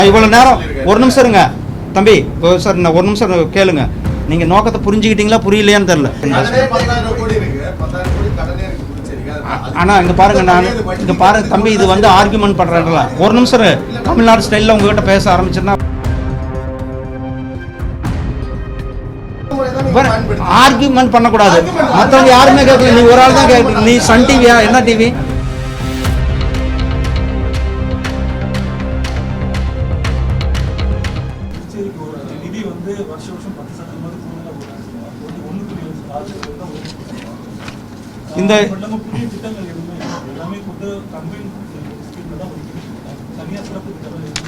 நான் இவ்வளோ நேரம் ஒரு நிமிஷம் இருங்க. தம்பி சார் நான் ஒரு நிமிஷம் கேளுங்க. நீங்கள் நோக்கத்தை புரிஞ்சுக்கிட்டீங்களா புரியலையான்னு தெரில ஆனா இங்க பாருங்க நான் இங்க பாருங்க தம்பி இது வந்து ஆர்குமெண்ட் பண்றேன்ல ஒரு நிமிஷம் தமிழ்நாடு ஸ்டைல்ல உங்ககிட்ட பேச ஆரம்பிச்சிருந்தா ஆர்குமெண்ட் பண்ணக்கூடாது. மற்றவங்க யாருமே கேட்கல. நீ ஒரு ஆள் தான் கேட்க நீ சன் டிவியா என்ன டிவி நிதி வந்து வருஷ வருஷம் பத்து சதவீதம் கூடுதலாக போடுறாங்க ஒரு ஒன்று புள்ளி ஆறு சதவீதம் தான் இந்த- புதிய திட்டங்கள் எதுவுமே. எல்லாமே கொண்டு கம்பைன் ஸ்கீம்ல தான் ஒதுக்கி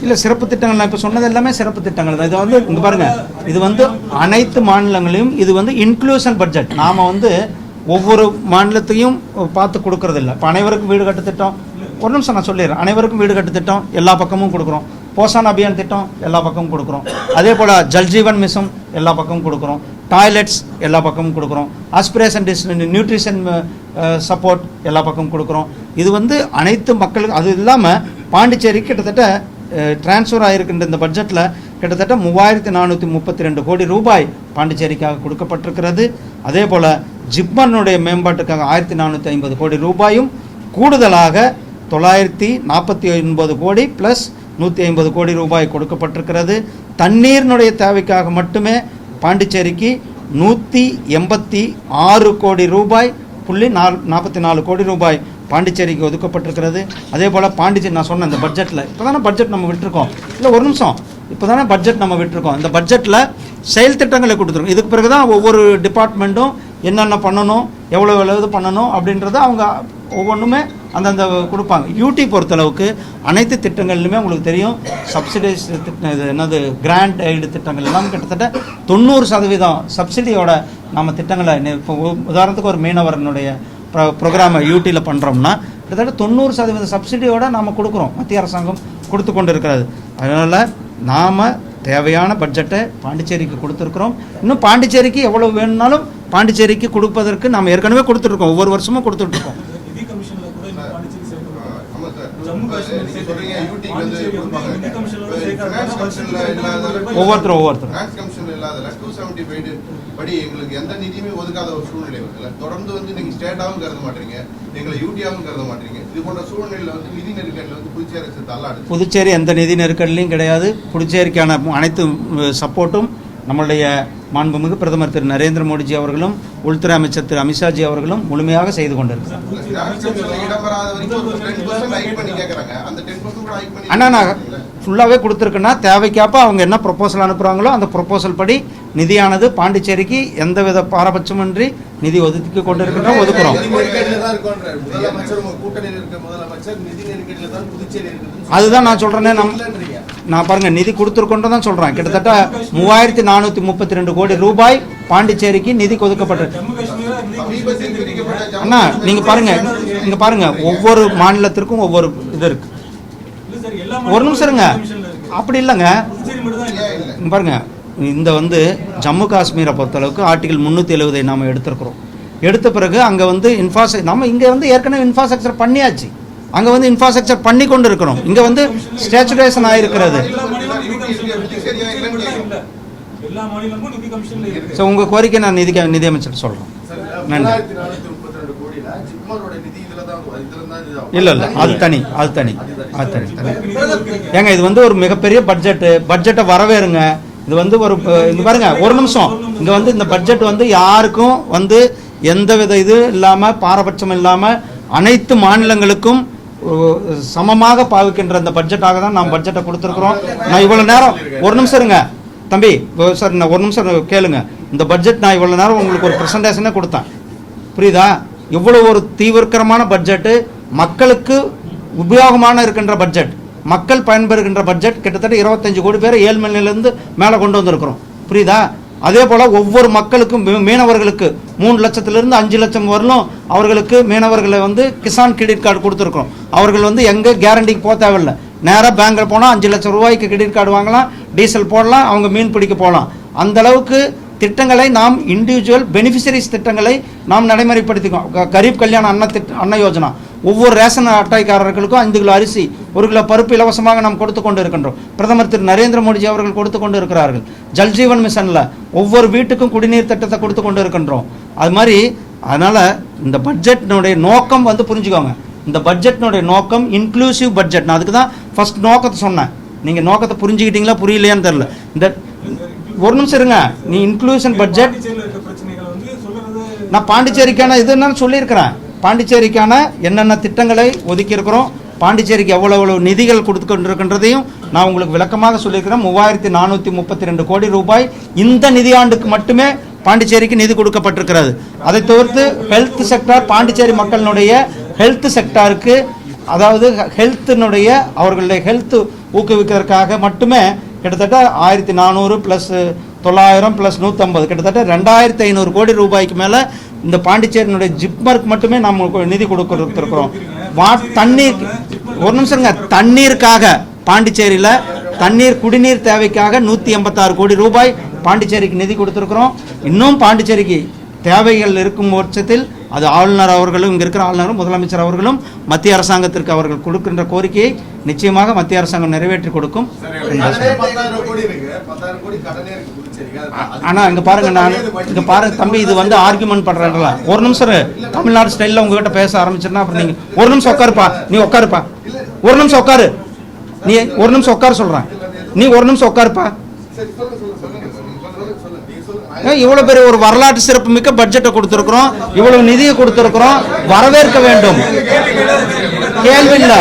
இல்ல சிறப்பு திட்டங்கள் நான் இப்ப சொன்னது எல்லாமே சிறப்பு திட்டங்கள் தான் இது வந்து இங்க பாருங்க இது வந்து அனைத்து மாநிலங்களையும் இது வந்து இன்க்ளூஷன் பட்ஜெட் நாம வந்து ஒவ்வொரு மாநிலத்தையும் பார்த்து கொடுக்கறது இல்ல இப்ப அனைவருக்கும் வீடு கட்டு திட்டம் ஒரு நிமிஷம் நான் சொல்லிடுறேன் அனைவருக்கும் வீடு கட்டு திட்டம் எல்லா பக்கமும் கொடுக்குறோம் போஷான் அபியான் திட்டம் எல்லா பக்கமும் கொடுக்குறோம். அதே போல் ஜல்ஜீவன் மிஷன் எல்லா பக்கமும் கொடுக்குறோம். டாய்லெட்ஸ் எல்லா பக்கமும் கொடுக்குறோம். ஆஸ்பிரேஷன் டிஸ் நியூட்ரிஷன் சப்போர்ட் எல்லா பக்கமும் கொடுக்குறோம். இது வந்து அனைத்து மக்களுக்கும் அது இல்லாமல் பாண்டிச்சேரி கிட்டத்தட்ட டிரான்ஸ்ஃபர் ஆகிருக்கின்ற இந்த பட்ஜெட்டில் கிட்டத்தட்ட மூவாயிரத்தி நானூற்றி முப்பத்தி ரெண்டு கோடி ரூபாய் பாண்டிச்சேரிக்காக கொடுக்கப்பட்டிருக்கிறது. அதே போல் ஜிப்மனுடைய மேம்பாட்டுக்காக ஆயிரத்தி நானூற்றி ஐம்பது கோடி ரூபாயும் கூடுதலாக தொள்ளாயிரத்தி நாற்பத்தி ஒன்பது கோடி ப்ளஸ் நூற்றி ஐம்பது கோடி ரூபாய் கொடுக்கப்பட்டிருக்கிறது. தண்ணீரினுடைய தேவைக்காக மட்டுமே பாண்டிச்சேரிக்கு நூற்றி எண்பத்தி ஆறு கோடி ரூபாய் புள்ளி நால் நாற்பத்தி நாலு கோடி ரூபாய் பாண்டிச்சேரிக்கு ஒதுக்கப்பட்டிருக்கிறது. அதே போல் பாண்டிச்சேரி நான் சொன்ன இந்த பட்ஜெட்டில் இப்போ தானே பட்ஜெட் நம்ம விட்டுருக்கோம். இல்லை ஒரு நிமிஷம். இப்போ தானே பட்ஜெட் நம்ம விட்டுருக்கோம். இந்த பட்ஜெட்டில் செயல் திட்டங்களை கொடுத்துருக்கோம் இதுக்கு பிறகு தான் ஒவ்வொரு டிபார்ட்மெண்ட்டும் என்னென்ன பண்ணணும் எவ்வளோ எவ்வளோ இது பண்ணணும் அப்படின்றத அவங்க ஒவ்வொன்றுமே அந்தந்த கொடுப்பாங்க. யூடி பொறுத்தளவுக்கு அனைத்து திட்டங்கள்லையுமே உங்களுக்கு தெரியும் சப்சிடைஸ் திட்டம் இது என்னது கிராண்ட் எய்டு திட்டங்கள் எல்லாம் கிட்டத்தட்ட தொண்ணூறு சதவீதம் சப்சிடியோட நம்ம திட்டங்களை இப்போ உதாரணத்துக்கு ஒரு மீனவரனுடைய ப்ரோ ப்ரோக்ராமை யூடியில் பண்ணுறோம்னா கிட்டத்தட்ட தொண்ணூறு சதவீத சப்சிடியோட நாம் கொடுக்குறோம். மத்திய அரசாங்கம் கொடுத்து கொண்டு இருக்கிறது அதனால் நாம் தேவையான பட்ஜெட்டை பாண்டிச்சேரிக்கு கொடுத்துருக்குறோம். இன்னும் பாண்டிச்சேரிக்கு எவ்வளோ வேணும்னாலும் பாண்டிச்சேரிக்கு கொடுப்பதற்கு நாம் ஏற்கனவே கொடுத்துட்ருக்கோம் ஒவ்வொரு வருஷமும் கொடுத்துட்ருக்கோம் நிதி கமிஷன்ல கூட இந்த பாண்டிச்சேரி சேர்க்கப்படும் ஆமா சார். ஜம்மு காஷ்மீர் நீங்க சொல்றீங்க UT க்கு வந்து பாண்டிச்சேரி வந்து கொடுப்பாங்க. நிதி கமிஷன்ல இப்ப சேர்க்கறதுனால finance commissionல இல்லாத ஒவ்வொருத்தரும் ஒவ்வொருத்தரும். Finance commissionல இல்லாதல 275 படி எங்களுக்கு எந்த நிதியுமே ஒதுக்காத ஒரு சூழ்நிலை வருதுல்ல தொடர்ந்து வந்து நீங்க ஸ்டேட்டாவும் கருத மாட்டீங்க எங்களை யூடியாவும் கருத மாட்டீங்க. இது போன்ற சூழ்நிலையில வந்து நிதி நெருக்கடியில வந்து புதுச்சேரி அரசு தள்ளாடுது. புதுச்சேரி எந்த நிதி நெருக்கடிலையும் கிடையாது. புதுச்சேரிக்கான அனைத்து சப்போர்ட்டும் நம்மளுடைய மாண்புமிகு பிரதமர் திரு நரேந்திர மோடிஜி அவர்களும் உள்துறை அமைச்சர் திரு அமித்ஷாஜி அவர்களும் முழுமையாக செய்து கொண்டிருக்கிறார். Finance commissionல இடம் பெறாத வரைக்கும் ஒரு 10% hike பண்ணி கேக்குறாங்க. அந்த 10% கூட hike பண்ணி அண்ணா ஃபுல்லாகவே கொடுத்துருக்கேன்னா தேவைக்காப்ப அவங்க என்ன ப்ரொப்போசல் அனுப்புகிறாங்களோ அந்த ப்ரொப்போசல் படி நிதியானது பாண்டிச்சேரிக்கு எந்தவித பாரபட்சமின்றி நிதி ஒதுக்கி கொண்டு இருக்கின்றோம் ஒதுக்குறோம். அதுதான் நான் சொல்றேனே நம். நான் பாருங்க நிதி கொடுத்துருக்கோன்னு தான் சொல்றேன். கிட்டத்தட்ட மூவாயிரத்தி நானூற்றி முப்பத்தி ரெண்டு கோடி ரூபாய் பாண்டிச்சேரிக்கு நிதி ஒதுக்கப்பட்டிருக்கு அண்ணா காஷ்மீர் நீங்க பாருங்க இங்க பாருங்க ஒவ்வொரு மாநிலத்திற்கும் ஒவ்வொரு இது இருக்கு. இல்ல சார் எல்லா ஒரு நிமிஷம் இருங்க. அப்படி இல்லைங்க. பாருங்க இந்த வந்து ஜம்மு காஷ்மீரை பொறுத்தளவுக்கு ஆர்டிகல் முந்நூற்றி எழுபதை நாம் எடுத்திருக்கிறோம். எடுத்த பிறகு அங்கே வந்து இன்ஃப்ராஸ்ட்ர நம்ம இங்கே வந்து ஏற்கனவே இன்ஃப்ராஸ்ட்ரக்சர் பண்ணியாச்சு. அங்கே வந்து இன்ஃப்ராஸ்ட்ரக்சர் பண்ணி கொண்டு இருக்கிறோம் இங்கே வந்து ஸ்டேச்சுரேஷன் ஆகிருக்கிறது ஸோ உங்கள் கோரிக்கை நான் நிதி நிதியமைச்சர் சொல்கிறோம் நன்றி. இல்லை இல்லை அது தனி. அது தனி அது தனி. தனி. ஏங்க இது வந்து ஒரு மிகப்பெரிய பட்ஜெட்டு. பட்ஜெட்டை வரவேறுங்க. இது வந்து ஒரு இங்க பாருங்க ஒரு நிமிஷம். இங்க வந்து இந்த பட்ஜெட் வந்து யாருக்கும் வந்து எந்தவித இது இல்லாம பாரபட்சம் இல்லாம அனைத்து மாநிலங்களுக்கும் சமமாக பாவிக்கின்ற இந்த பட்ஜெட்டாக தான் நாம் பட்ஜெட்டை கொடுத்துருக்குறோம். நான் இவ்வளவு நேரம் ஒரு நிமிஷம் இருங்க. தம்பி சார் நான் ஒரு நிமிஷம் கேளுங்க. இந்த பட்ஜெட் நான் இவ்வளவு நேரம் உங்களுக்கு ஒரு ப்ரெசன்டேஷனே கொடுத்தேன். புரியுதா? இவ்வளோ ஒரு தீவிரக்கரமான பட்ஜெட்டு மக்களுக்கு உபயோகமான இருக்கின்ற பட்ஜெட் மக்கள் பயன்பெறுகின்ற பட்ஜெட் கிட்டத்தட்ட இருபத்தஞ்சு கோடி பேர் ஏழ்மையிலிருந்து மேலே கொண்டு வந்திருக்கிறோம். புரியுதா? அதே போல் ஒவ்வொரு மக்களுக்கும் மீனவர்களுக்கு மூணு லட்சத்திலிருந்து அஞ்சு லட்சம் வரலும் அவர்களுக்கு மீனவர்களை வந்து கிசான் கிரெடிட் கார்டு கொடுத்துருக்கோம் அவர்கள் வந்து எங்கே கேரண்டிக்கு போக தேவையில்லை. நேராக பேங்க்கில் போனால் அஞ்சு லட்சம் ரூபாய்க்கு கிரெடிட் கார்டு வாங்கலாம் டீசல் போடலாம் அவங்க மீன் பிடிக்க போகலாம். அந்த அளவுக்கு திட்டங்களை நாம் இண்டிவிஜுவல் பெனிஃபிஷரிஸ் திட்டங்களை நாம் நடைமுறைப்படுத்திக்கோம் க- கரீப் கல்யாண அன்ன திட்ட அன்ன யோஜனா. ஒவ்வொரு ரேஷன் அட்டைக்காரர்களுக்கும் ஐந்து கிலோ அரிசி ஒரு கிலோ பருப்பு இலவசமாக நாம் கொடுத்து கொண்டு இருக்கின்றோம் பிரதமர் திரு நரேந்திர மோடிஜி அவர்கள் கொடுத்து கொண்டு இருக்கிறார்கள் ஜல்ஜீவன் மிஷனில் ஒவ்வொரு வீட்டுக்கும் குடிநீர் திட்டத்தை கொடுத்து கொண்டு இருக்கின்றோம் அது மாதிரி அதனால் இந்த பட்ஜெட்டினுடைய நோக்கம் வந்து புரிஞ்சுக்கோங்க. இந்த பட்ஜெட்டினுடைய நோக்கம் இன்க்ளூசிவ் பட்ஜெட். நான் அதுக்கு தான் ஃபர்ஸ்ட் நோக்கத்தை சொன்னேன். நீங்கள் நோக்கத்தை புரிஞ்சுக்கிட்டீங்களா புரியலையான்னு தெரில இந்த ஒரு நிமிஷம் இருங்க. நீ இன்க்ளூஷன் பட்ஜெட் நான் பாண்டிச்சேரிக்கான இது என்னன்னு சொல்லியிருக்கிறேன். பாண்டிச்சேரிக்கான என்னென்ன திட்டங்களை ஒதுக்கி இருக்கிறோம் பாண்டிச்சேரிக்கு எவ்வளவு எவ்வளவு நிதிகள் கொடுத்துக்கொண்டிருக்கின்றதையும் நான் உங்களுக்கு விளக்கமாக சொல்லியிருக்கிறேன். மூவாயிரத்தி நானூற்றி முப்பத்தி ரெண்டு கோடி ரூபாய் இந்த நிதியாண்டுக்கு மட்டுமே பாண்டிச்சேரிக்கு நிதி கொடுக்கப்பட்டிருக்கிறது. அதை தவிர்த்து ஹெல்த் செக்டார் பாண்டிச்சேரி மக்களினுடைய ஹெல்த் செக்டாருக்கு அதாவது ஹெல்த்தினுடைய அவர்களுடைய ஹெல்த் ஊக்குவிக்கிறதுக்காக மட்டுமே கிட்டத்தட்ட ஆயிரத்தி நானூறு ப்ளஸ் தொள்ளாயிரம் ப்ளஸ் நூற்றம்பது கிட்டத்தட்ட ரெண்டாயிரத்தி ஐநூறு கோடி ரூபாய்க்கு மேலே இந்த பாண்டிச்சேரியினுடைய ஜிப்மர்க் மட்டுமே நம்ம நிதி கொடுக்கிறோம் வா தண்ணீர் ஒரு நிமிஷங்க தண்ணீருக்காக பாண்டிச்சேரியில் தண்ணீர் குடிநீர் தேவைக்காக நூற்றி எண்பத்தாறு கோடி ரூபாய் பாண்டிச்சேரிக்கு நிதி கொடுத்துருக்குறோம். இன்னும் பாண்டிச்சேரிக்கு தேவைகள் இருக்கும் பட்சத்தில் அது ஆளுநர் அவர்களும் இங்கே இருக்கிற ஆளுநரும் முதலமைச்சர் அவர்களும் மத்திய அரசாங்கத்திற்கு அவர்கள் கொடுக்கின்ற கோரிக்கையை நிச்சயமாக மத்திய அரசாங்கம் நிறைவேற்றி கொடுக்கும். கடனே பத்தாயிரம் கோடி இருக்கு. பத்தாயிரம் கோடி கடனே இருக்கு. புதுச்சேரிக்கு. அது- ஆனா இங்க பாருங்க நான் இங்க பாருங்க தம்பி இது வந்து ஆர்குமெண்ட் பண்றேன்ல ஒரு நிமிஷம். தமிழ்நாடு ஸ்டைல்ல உங்ககிட்ட பேச ஆரம்பிச்சிருந்தா அப்புறம் நீங்க ஒரு நிமிஷம் உட்காருப்பா. நீ உட்காருப்பா. ஒரு நிமிஷம் உட்காரு. நீ ஒரு நிமிஷம் உட்கார சொல்றேன். நீ ஒரு நிமிஷம் உட்காருப்பா. சரி இவ்வளவு பெரிய ஒரு வரலாற்று சிறப்பு மிக்க பட்ஜெட்டை கொடுத்திருக்கிறோம். இவ்வளவு நிதியை கொடுத்திருக்கிறோம். வரவேற்க வேண்டும். கேள்வி இல்ல.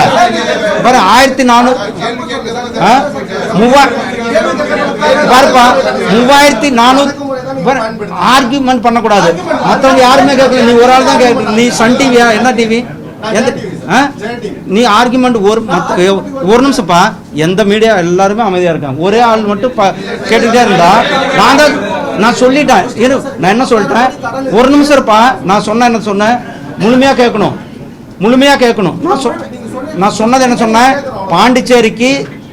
பாரு ஆயிரத்தி நானூறு ஆ? மூவா பாருப்பா மூவாயிரத்தி நானூறு ஆர்கியூமெண்ட் பண்ணக்கூடாது. மற்றவங்க யாருமே கேட்கல. நீ ஒரு ஆள் தான் கேட்க நீ சன் டிவியா என்ன டிவி எந்த ஆ? நீ ஆர்குமெண்ட் ஒரு ஒரு நிமிஷம்ப்பா. எந்த மீடியா எல்லாருமே அமைதியா இருக்காங்க. ஒரே ஆள் மட்டும் ப- கேட்டுக்கிட்டே இருந்தா நான் தான் நான் சொல்லிட்டேன். இரு நான் என்ன சொல்லிட்டேன்? ஒரு நிமிஷம் இருப்பா. நான் சொன்ன என்ன சொன்னேன் முழுமையா கேட்கணும். முழுமையா கேட்கணும். நான் சொ நான் சொன்னது என்ன சொன்னேன்? பாண்டிச்சேரிக்கு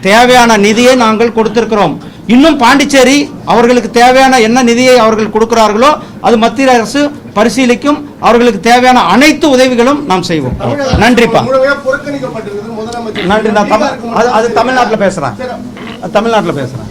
தேவையான நிதியை நாங்கள் கொடுத்திருக்கிறோம். இன்னும் பாண்டிச்சேரி அவர்களுக்கு தேவையான என்ன நிதியை அவர்கள் கொடுக்கிறார்களோ அது மத்திய அரசு பரிசீலிக்கும். அவர்களுக்கு தேவையான அனைத்து உதவிகளும் நாம் செய்வோம். நன்றிப்பா. நன்றி. நான் அது தமிழ்நாட்டில் பேசுகிறேன் தமிழ்நாட்டில் பேசுகிறேன்